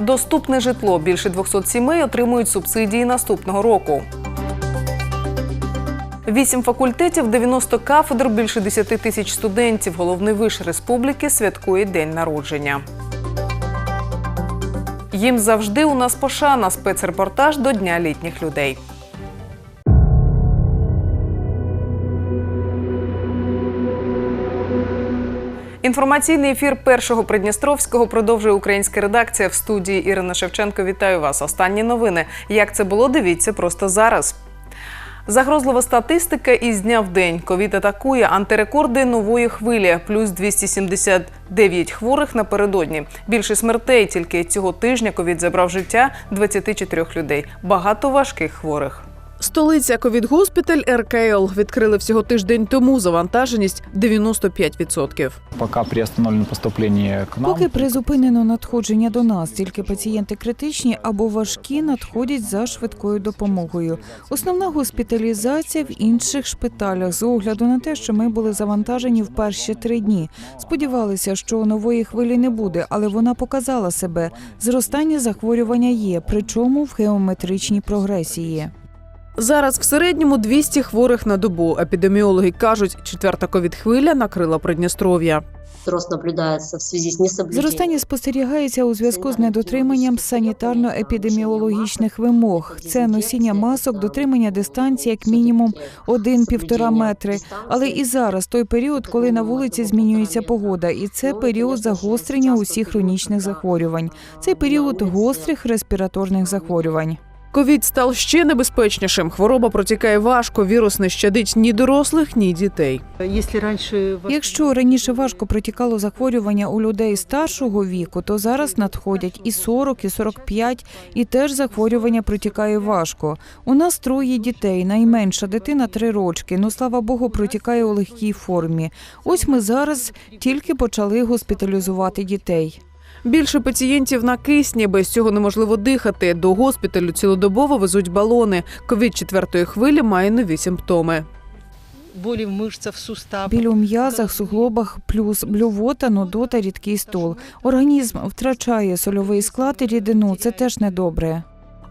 Доступне житло. Більше 200 сімей отримують субсидії наступного року. Вісім факультетів, 90 кафедр, більше 10 тисяч студентів. Головний виш республіки святкує день народження. Їм завжди у нас пошана. Спецрепортаж до Дня літніх людей. Інформаційний ефір першого Придністровського продовжує українська редакція в студії Ірина Шевченко. Вітаю вас. Останні новини. Як це було? Дивіться просто зараз. Загрозлива статистика із дня в день. Ковід атакує антирекорди нової хвилі, плюс 279 хворих напередодні. Більше смертей тільки цього тижня ковід забрав життя 24 людей. Багато важких хворих. Столиця ковід-госпіталь РКЛ відкрили всього тиждень тому. Завантаженість 95%. Пока приостановлено поступление к нам. Поки призупинено надходження до нас, тільки пацієнти критичні або важкі надходять за швидкою допомогою. Основна госпіталізація в інших шпиталях з огляду на те, що ми були завантажені в перші три дні. Сподівалися, що нової хвилі не буде, але вона показала себе. Зростання захворювання є, причому в геометричній прогресії. Зараз в середньому 200 хворих на добу. Епідеміологи кажуть, четверта ковід-хвиля накрила Придністров'я. Рост наблюдається в связи з несоблюдением. Зростання спостерігається у зв'язку з недотриманням санітарно-епідеміологічних вимог. Це носіння масок, дотримання дистанції як мінімум 1-1,5 метри. Але і зараз той період, коли на вулиці змінюється погода, і це період загострення усіх хронічних захворювань. Це період гострих респіраторних захворювань. Ковід став ще небезпечнішим. Хвороба протікає важко. Вірус не щадить ні дорослих, ні дітей. Если раньше Якщо раніше важко протікало захворювання у людей старшого віку, то зараз надходять і 40, і 45, і теж захворювання протікає важко. У нас троє дітей, найменша дитина три рочки. Ну слава Богу, протікає у легкій формі. Ось ми зараз тільки почали госпіталізувати дітей. Більше пацієнтів на кисні, без цього неможливо дихати. До госпіталю цілодобово везуть балони. Ковід четвертої хвилі має нові симптоми. Болі в мишцях, в суставах. Біль у м'язах, суглобах, плюс блювота, нудота, рідкий стул. Організм втрачає сольовий склад і рідину. Це теж недобре.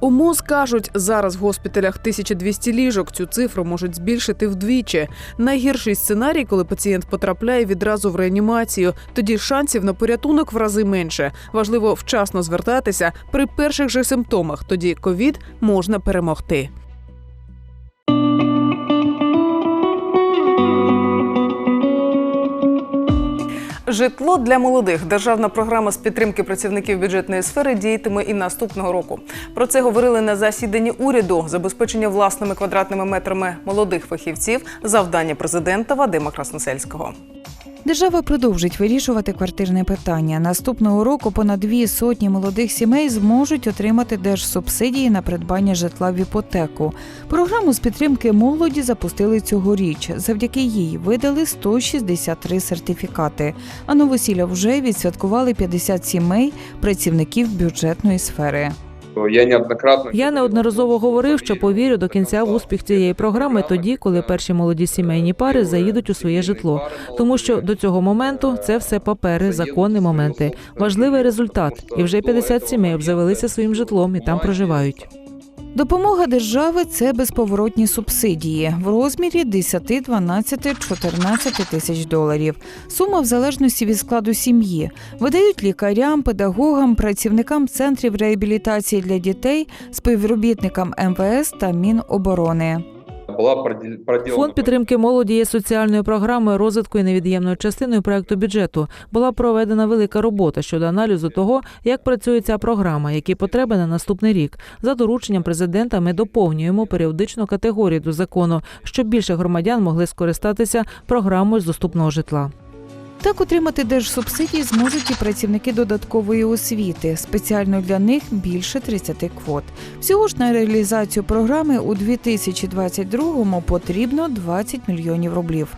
У МОЗ кажуть, зараз в госпіталях 1200 ліжок. Цю цифру можуть збільшити вдвічі. Найгірший сценарій, коли пацієнт потрапляє відразу в реанімацію. Тоді шансів на порятунок в рази менше. Важливо вчасно звертатися при перших же симптомах. Тоді ковід можна перемогти. Житло для молодих. Державна програма з підтримки працівників бюджетної сфери діятиме і наступного року. Про це говорили на засіданні уряду. Забезпечення власними квадратними метрами молодих фахівців. Завдання президента Вадима Красносельського. Держава продовжить вирішувати квартирне питання. Наступного року понад дві сотні молодих сімей зможуть отримати держсубсидії на придбання житла в іпотеку. Програму з підтримки молоді запустили цьогоріч. Завдяки їй видали 163 сертифікати. А новосілля вже відсвяткували 50 сімей працівників бюджетної сфери. Я неоднократно Я неодноразово говорив, що повірю до кінця в успіх цієї програми тоді, коли перші молоді сімейні пари заїдуть у своє житло. Тому що до цього моменту це все папери, законні моменти, важливий результат. І вже 50 сімей обзавелися своїм житлом і там проживають. Допомога держави це безповоротні субсидії в розмірі 10, 12, 14 тисяч доларів. Сума в залежності від складу сім'ї. Видають лікарям, педагогам, працівникам центрів реабілітації для дітей, співробітникам МВС та Міноборони. Була проділ- Фонд підтримки молоді є соціальною програмою розвитку і невід'ємною частиною проекту бюджету. Була проведена велика робота щодо аналізу того, як працює ця програма, які потреби на наступний рік. За дорученням президента ми доповнюємо періодичну категорію до закону, щоб більше громадян могли скористатися програмою з доступного житла. Так отримати держсубсидії зможуть і працівники додаткової освіти. Спеціально для них більше 30 квот. Всього ж на реалізацію програми у 2022-му потрібно 20 мільйонів рублів.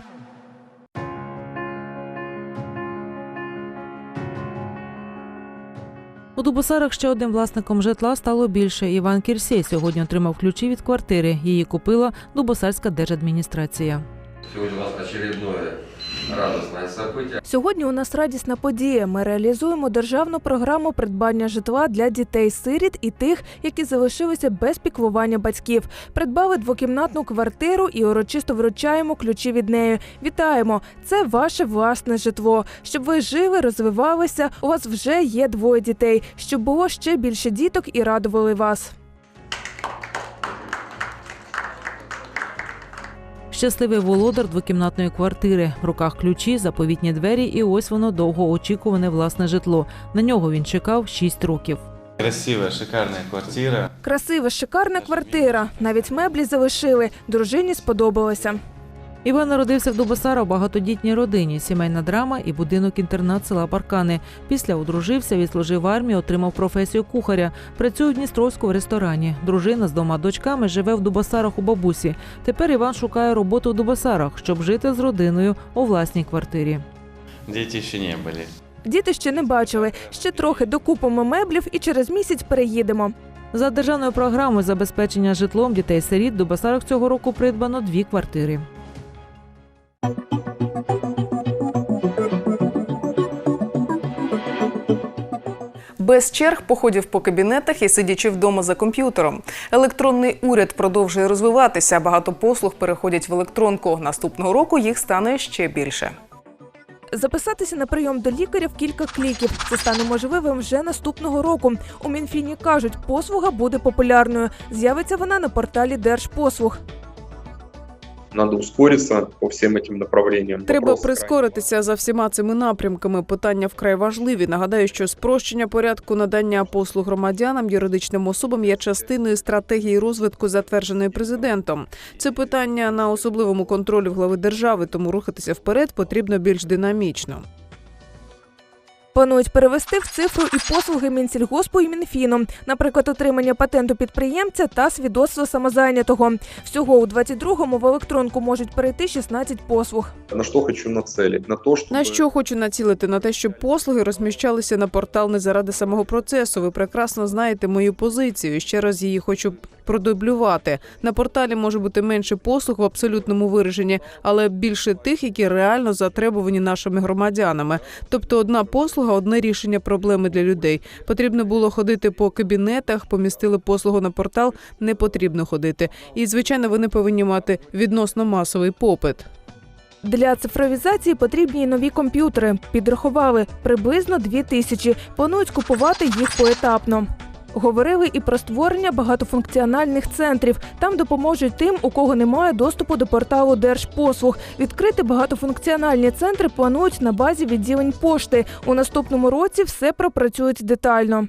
У Дубосарах ще одним власником житла стало більше. Іван Кірсей сьогодні отримав ключі від квартири. Її купила Дубосарська держадміністрація. Сегодня у нас очередное радостное событие. Сьогодні у нас радісна подія. Ми реалізуємо державну програму придбання житла для дітей-сиріт і тих, які залишилися без піклування батьків. Придбали двокімнатну квартиру і урочисто вручаємо ключі від неї. Вітаємо! Це ваше власне житло. Щоб ви жили, розвивалися. У вас вже є двоє дітей. Щоб було ще більше діток і радували вас. Щасливий володар двокімнатної квартири. В руках ключі, заповітні двері, і ось воно довгоочікуване власне житло. На нього він чекав 6 років. Красива, шикарна квартира. Красива, шикарна квартира. Навіть меблі залишили. Дружині сподобалося. Іван народився в Дубосара в багатодітній родині, сімейна драма і будинок-інтернат села Паркани. Після одружився, відслужив в армії, отримав професію кухаря. Працює в Дністровську в ресторані. Дружина з двома дочками живе в Дубосарах у бабусі. Тепер Іван шукає роботу в Дубосарах, щоб жити з родиною у власній квартирі. Дети еще не были. Діти ще не бачили. Ще трохи докупимо меблів і через місяць переїдемо. За державною програмою забезпечення житлом дітей-сиріт в Дубосарах цього року придбано дві квартири. Без черг, походів по кабінетах і сидячи вдома за комп'ютером. Електронний уряд продовжує розвиватися. Багато послуг переходять в електронку. Наступного року їх стане ще більше. Записатися на прийом до лікаря в кілька кліків. Це стане можливим вже наступного року. У Мінфіні кажуть, послуга буде популярною. З'явиться вона на порталі Держпослуг. Надо ускориться по всім этим направленням. Треба Вопрос прискоритися за всіма цими напрямками. Питання вкрай важливі. Нагадаю, що спрощення порядку надання послуг громадянам, юридичним особам є частиною стратегії розвитку, затвердженої президентом. Це питання на особливому контролі в глави держави, тому рухатися вперед потрібно більш динамічно. Планують перевести в цифру і послуги Мінсільгоспу і Мінфіну, наприклад, отримання патенту підприємця та свідоцтво самозайнятого. Всього у 22-му в електронку можуть перейти 16 послуг. На что хочу нацелить? На то, чтобы... На що хочу націлити? На те, щоб послуги розміщалися на портал не заради самого процесу. Ви прекрасно знаєте мою позицію. Ще раз її хочу продублювати. На порталі може бути менше послуг в абсолютному вираженні, але більше тих, які реально затребувані нашими громадянами. Тобто, одна послуга, одне рішення проблеми для людей. Потрібно було ходити по кабінетах, помістили послугу на портал. Не потрібно ходити. І звичайно, вони повинні мати відносно масовий попит. Для цифровізації потрібні нові комп'ютери. Підрахували приблизно дві тисячі. Планують купувати їх поетапно. Говорили і про створення багатофункціональних центрів. Там допоможуть тим, у кого немає доступу до порталу Держпослуг. Відкрити багатофункціональні центри планують на базі відділень пошти. У наступному році все пропрацюють детально.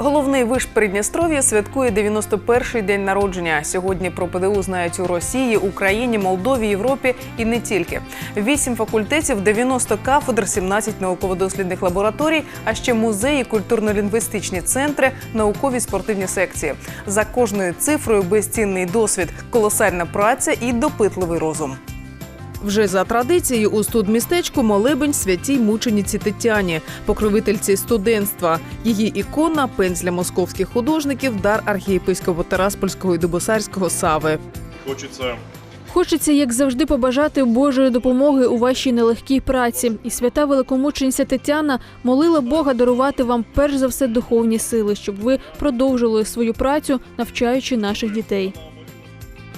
Головний виш Придністров'я святкує 91-й день народження. Сьогодні про ПДУ знають у Росії, Україні, Молдові, Європі і не тільки. Вісім факультетів, 90 кафедр, 17 науково-дослідних лабораторій, а ще музеї, культурно-лінгвістичні центри, наукові спортивні секції. За кожною цифрою безцінний досвід, колосальна праця і допитливий розум. Вже за традицією у студмістечку молебень святій мучениці Тетяні, покровительці студентства. Її ікона пензля московських художників, дар архієпископа Тараспольського і Дубосарського Сави. Хочеться Хочеться, як завжди, побажати Божої допомоги у вашій нелегкій праці. І свята великомучениця Тетяна молила Бога дарувати вам перш за все духовні сили, щоб ви продовжили свою працю, навчаючи наших дітей.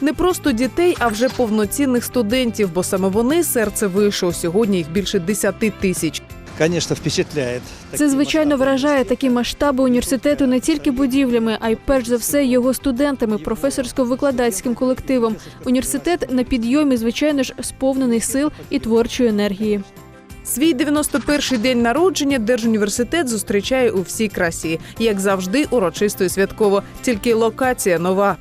Не просто дітей, а вже повноцінних студентів, бо саме вони серце вишу. Сьогодні їх більше 10 тисяч. Конечно, впечатляет. Це звичайно вражає такі масштаби університету не тільки будівлями, а й перш за все його студентами, професорсько-викладацьким колективом. Університет на підйомі, звичайно ж, сповнений сил і творчої енергії. Свій 91-й день народження Держуніверситет зустрічає у всій красі, як завжди, урочисто і святково. Тільки локація нова.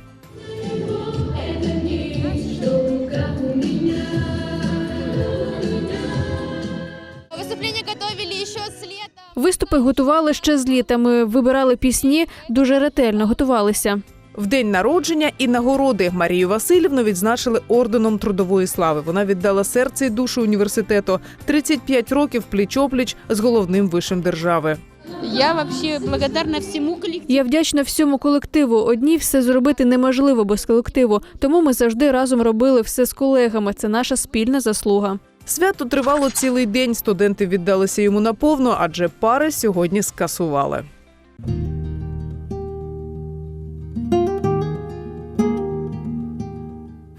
Виступи готували ще з літа. Ми вибирали пісні, дуже ретельно готувалися. В день народження і нагороди Марію Васильівну відзначили орденом трудової слави. Вона віддала серце і душу університету 35 років пліч-опліч з головним вишем держави. Я вообще благодарна всему коллективу. Я вдячна всьому колективу. Одній все зробити неможливо без колективу. Тому ми завжди разом робили все з колегами. Це наша спільна заслуга. Свято тривало цілий день. Студенти віддалися йому наповну, адже пари сьогодні скасували.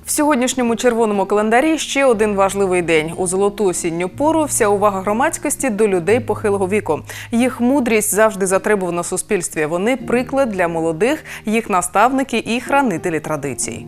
В сьогоднішньому червоному календарі ще один важливий день. У золоту осінню пору вся увага громадськості до людей похилого віку. Їх мудрість завжди затребувана в суспільстві. Вони приклад для молодих, їх наставники і хранителі традицій.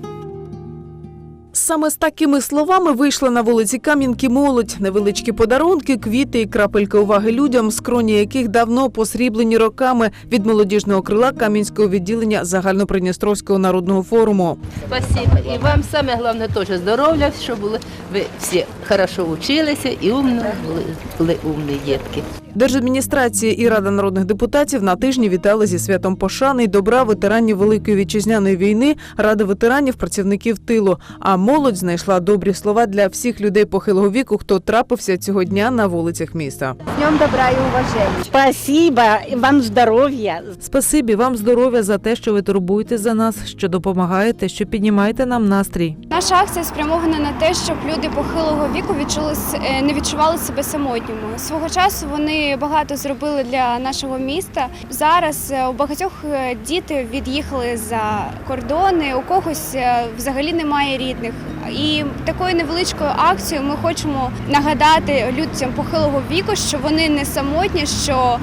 Саме з такими словами вийшла на вулиці Кам'янки молодь. Невеличкі подарунки, квіти і крапельки уваги людям, скроні яких давно посріблені роками від молодіжного крила Кам'янського відділення загальнопридністровського народного форуму. Спасибо. І вам саме головне теж здоров'я, щоб були ви всі хорошо вчилися і умно були, були умні дітки. Держадміністрація і Рада народних депутатів на тижні вітали зі святом пошани й добра ветеранів Великої вітчизняної війни, Ради ветеранів, працівників тилу. А молодь знайшла добрі слова для всіх людей похилого віку, хто трапився цього дня на вулицях міста. Днем добра и уважения. Спасибо, вам здоров'я. Спасибі вам здоров'я за те, що ви турбуєтесь за нас, що допомагаєте, що піднімаєте нам настрій. Наша акція спрямована на те, щоб люди похилого віку відчули с- е, не відчували себе самотніми. Свого часу вони багато зробили для нашого міста. Зараз е, у багатьох е, діти від'їхали за кордони, у когось взагалі немає рідних. І такою невеличкою акцією ми хочемо нагадати людям похилого віку, що вони не самотні, що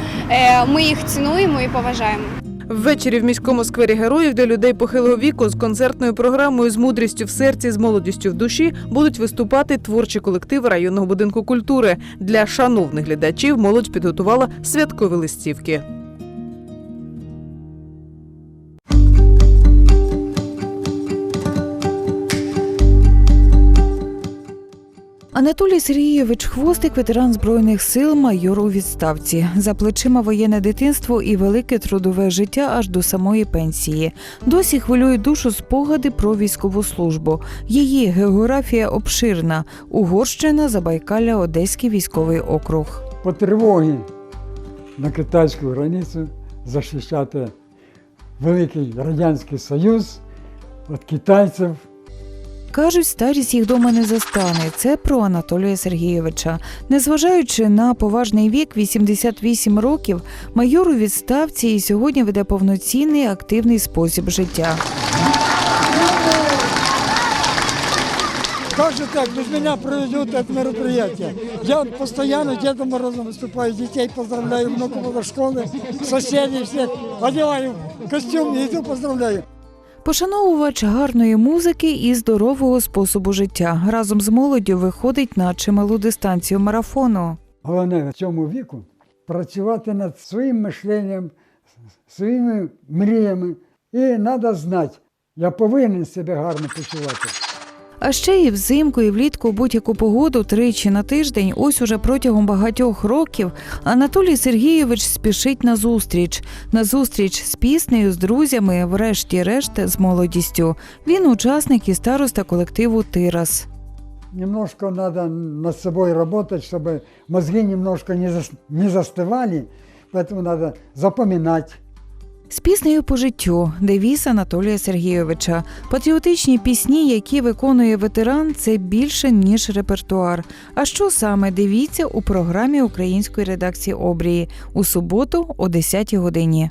ми їх цінуємо і поважаємо. Ввечері в міському сквері героїв для людей похилого віку з концертною програмою з мудрістю в серці, з молодістю в душі будуть виступати творчі колективи районного будинку культури. Для шановних глядачів молодь підготувала святкові листівки. Анатолій Сергійович Хвостик, ветеран збройних сил, майор у відставці. За плечима воєнне дитинство і велике трудове життя аж до самої пенсії. Досі хвилюють душу спогади про військову службу. Її географія обширна: Угорщина, Забайкалля, Одеський військовий округ. по тривогі на китайську границю захищати Великий Радянський Союз від китайців. Кажуть, старість їх дома не застане. Це про Анатолія Сергійовича. Незважаючи на поважний вік 88 років, майор у відставці і сьогодні веде повноцінний активний спосіб життя. Как же так? Без меня проведет это мероприятие. Я постоянно Дедом Морозом выступаю, детей поздравляю, внуков до школы, соседей всех одеваю костюм и иду поздравляю. Пошановувач гарної музики і здорового способу життя разом з молоддю виходить на чималу дистанцію марафону. Головне в цьому віку працювати над своїм мишленням, своїми мріями. І треба знати, я повинен себе гарно почувати. А ще і взимку, і влітку у будь-яку погоду тричі на тиждень, ось уже протягом багатьох років, Анатолій Сергійович спішить на зустріч. На зустріч з піснею, з друзями, врешті-решт з молодістю. Він учасник і староста колективу Тирас. Немножко надо над собой работать, чтобы мозги немножко не, зас- не застывали, поэтому надо запоминать. З піснею по життю девіз Анатолія Сергійовича. Патріотичні пісні, які виконує ветеран, це більше ніж репертуар. А що саме дивіться у програмі української редакції Обрії у суботу о 10 годині.